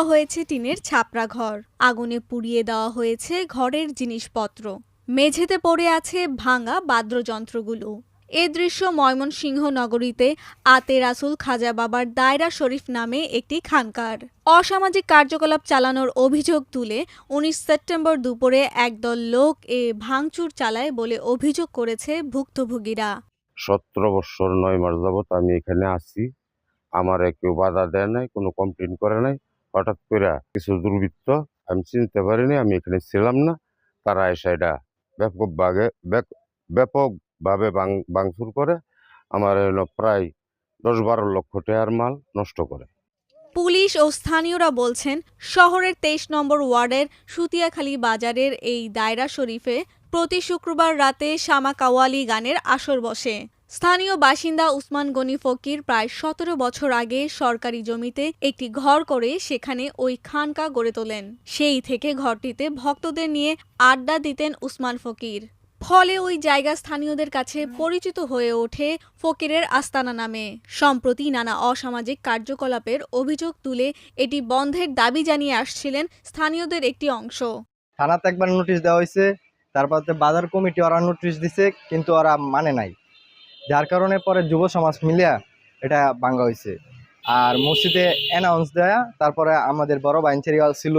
দেওয়া হয়েছে টিনের ছাপরা ঘর। আগুনে পুড়িয়ে দেওয়া হয়েছে ঘরের জিনিসপত্র। মেঝেতে পড়ে আছে ভাঙা বাদ্যযন্ত্রগুলো। এ দৃশ্য ময়মনসিংহ নগরীতে আতে রাসুল খাজা বাবার দায়রা শরীফ নামে একটি খানকার। অসামাজিক কার্যকলাপ চালানোর অভিযোগ তুলে উনিশ সেপ্টেম্বর দুপুরে একদল লোক এ ভাঙচুর চালায় বলে অভিযোগ করেছে ভুক্তভোগীরা। সতেরো বছর নয় মাস যাবত আমি এখানে আছি। আমার কেউ বাধা দেয় নাই, কোনো কমপ্লেন করে নাই। হঠাৎ করে কিছু দুর্বৃত্ত, আমি চিনতে পারিনি, আমি এখানে ছিলাম না। তারা এসে এটা ব্যাপকভাবে ব্যাপকভাবে ভাঙচুর করে। আমার প্রায় দশ বারো লক্ষ টাকার মাল নষ্ট করে। পুলিশ ও স্থানীয়রা বলছেন, শহরের তেইশ নম্বর ওয়ার্ডের সুতিয়াখালী বাজারের এই দায়রা শরীফে প্রতি শুক্রবার রাতে শামা কাওয়ালি গানের আসর বসে। স্থানীয় বাসিন্দা উসমান গনি ফকির প্রায় সতেরো বছর আগে সরকারি জমিতে একটি ঘর করে সেখানে ওই খানকা গড়ে তোলেন। সেই থেকে ঘরটিতে ভক্তদের নিয়ে আড্ডা দিতেন উসমান ফকির। ফলে ওই জায়গা স্থানীয়দের কাছে পরিচিত হয়ে ওঠে ফকিরের আস্তানা নামে। সম্প্রতি নানা অসামাজিক কার্যকলাপের অভিযোগ তুলে এটি বন্ধের দাবি জানিয়ে আসছিলেন স্থানীয়দের একটি অংশ। থানাতে একবার নোটিশ দেওয়া হয়েছে, তারপর বাজার কমিটি ওরা নোটিশ দিছে, কিন্তু ওরা মানে নাই। যার কারণে পরে যুব সমাজ মিলিয়া এটা ভাঙ্গা হয়েছে আর মসজিদে অ্যানাউন্স দেয়া, তারপরে আমাদের বড় বাইনচেরিয়াল ছিল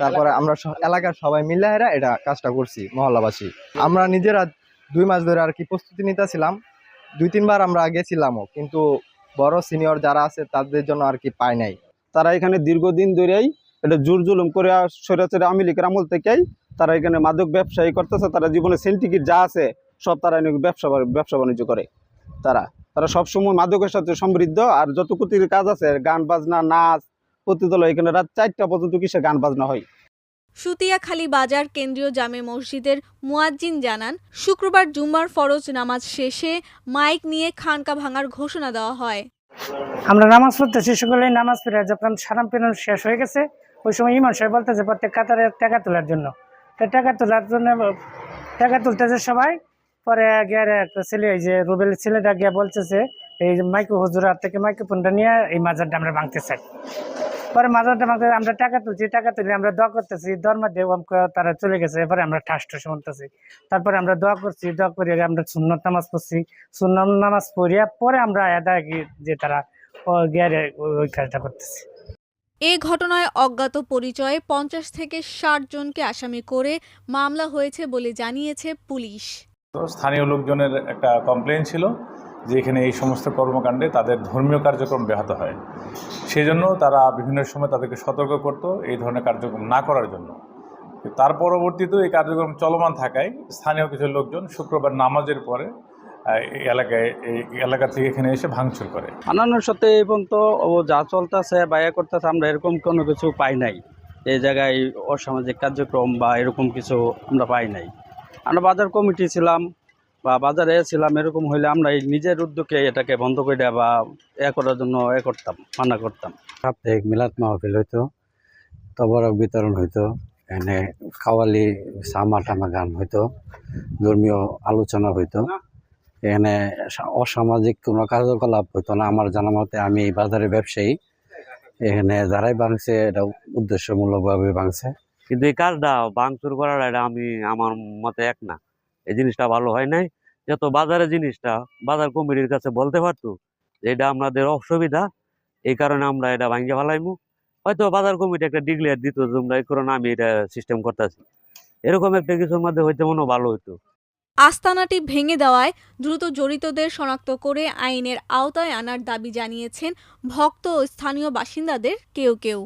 তারপরে আমরা এলাকার সবাই মিলে এরা এটা কাজটা করছি, মহল্লাবাসী। আমরা নিজেরা দুই মাস ধরে আর কি প্রস্তুতি নিতেছিলাম, দুই তিনবার আমরা গেছিলামও, কিন্তু বড় সিনিয়র যারা আছে তাদের জন্য আর কি পায় নাই। তারা এখানে দীর্ঘদিন ধরেই এটা জোর জুলুম করে সৈরাচারে আওয়ামী লীগের আমল থেকেই তারা এখানে মাদক ব্যবসায়ী করতেছে, তারা জীবনে সেন্টিকিট যা আছে সব তারা এনে ব্যবসা ব্যবসা বাণিজ্য করে তারা। তারা সবসময় মাদকের সাথে সমৃদ্ধ আর যত কুতির কাজ আছে গান বাজনা নাচ প্রতিদল এখানে রাত চারটা পর্যন্ত কিসে গান বাজনা হয়। সুতিয়াখালী বাজার কেন্দ্রীয় জামে মসজিদের মুয়াজ্জিন জানান শুক্রবার জুম্মার ফরজ নামাজ শেষে মাইক নিয়ে খানকা ভাঙার ঘোষণা দেওয়া হয়। আমরা নামাজ পড়তেছি সকলে নামাজ পড়ে যখন সারাম পেরানো শেষ হয়ে গেছে ওই সময় ইমাম সাহেব বলতেছে প্রত্যেক কাতারে টাকা তোলার জন্য। তো টাকা তোলার জন্য টাকা তুলতেছে সবাই পরে গিয়ে একটা ছেলে, এই যে রুবেল ছেলেটা গিয়ে বলতেছে, এই যে মাইক্রো হুজুরার থেকে মাইক্রোফোনটা নিয়ে এই মাজারটা আমরা ভাঙতে চাই পরে মাজারটা ভাঙতে আমরা টাকা তুলছি, টাকা তুলে আমরা দোয়া করতেছি দোয়ার মধ্যে তারা চলে গেছে। এরপরে আমরা ঠাস ঠাস শুনতেছি। তারপরে আমরা দোয়া করছি, দোয়া করে আমরা সুন্নত নামাজ পড়ছি। সুন্নত নামাজ পড়িয়া পরে আমরা আদায় যে তারা ও গিয়ারে ওই কাজটা করতেছে। এ ঘটনায় অজ্ঞাত পরিচয়ে পঞ্চাশ থেকে ষাট জনকে আসামি করে মামলা হয়েছে বলে জানিয়েছে পুলিশ। তো স্থানীয় লোকজনের একটা কমপ্লেন ছিল যে এখানে এই সমস্ত কর্মকাণ্ডে তাদের ধর্মীয় কার্যক্রম ব্যাহত হয়। সেই জন্য তারা বিভিন্ন সময় তাদেরকে সতর্ক করত এই ধরনের কার্যক্রম না করার জন্য। তার পরবর্তীতেও এই কার্যক্রম চলমান থাকায় স্থানীয় কিছু লোকজন শুক্রবার নামাজের পরে এলাকায়, এই এলাকা থেকে এখানে এসে ভাঙচুর করে। আনানোর সাথে এই পর্যন্ত ও যা চলতেছে বা ইয়ে করতেছে আমরা এরকম কোনো কিছু পাই নাই। এই জায়গায় অসামাজিক কার্যক্রম বা এরকম কিছু আমরা পাই নাই। আমরা বাজার কমিটি ছিলাম বা বাজারে ছিলাম, এরকম হইলে আমরা এই নিজের উদ্যোগে এটাকে বন্ধ করে দেওয়া বা এ করার জন্য এ করতাম মানা করতাম। সাপ্তাহিক মিলাদ মাহফিল হইতো, তবরক বিতরণ হইতো, এনে কাওয়ালি সামা টামা গান হইতো, ধর্মীয় আলোচনা হইতো এখানে অসামাজিক কোনো কার্যকলাপ হইতো না। আমার জানা মতে আমি এই বাজারের ব্যবসায়ী এখানে যারাই ভাঙছে, এটা উদ্দেশ্যমূলকভাবে ভাঙছে। কিন্তু এই কাজটা ভাঙচুর করার এটা আমি আমার মতে এক না। এই জিনিসটা ভালো হয় নাই। যত বাজারের জিনিসটা বাজার কমিটির কাছে বলতে পারতো এটা আমাদের অসুবিধা, এই কারণে আমরা এটা ভাঙ্গে ফেলাইমু। হয়তো বাজার কমিটি একটা ডিক্লেয়ার দিত তোমরা এই কারণে আমি এটা সিস্টেম করতেছি। এরকম একটা কিছুর মধ্যে হইতে মনে ভালো হইতো। আস্তানাটি ভেঙে দেওয়ায় দ্রুত জড়িতদের শনাক্ত করে আইনের আওতায় আনার দাবি জানিয়েছেন ভক্ত ও স্থানীয় বাসিন্দাদের কেউ কেউ।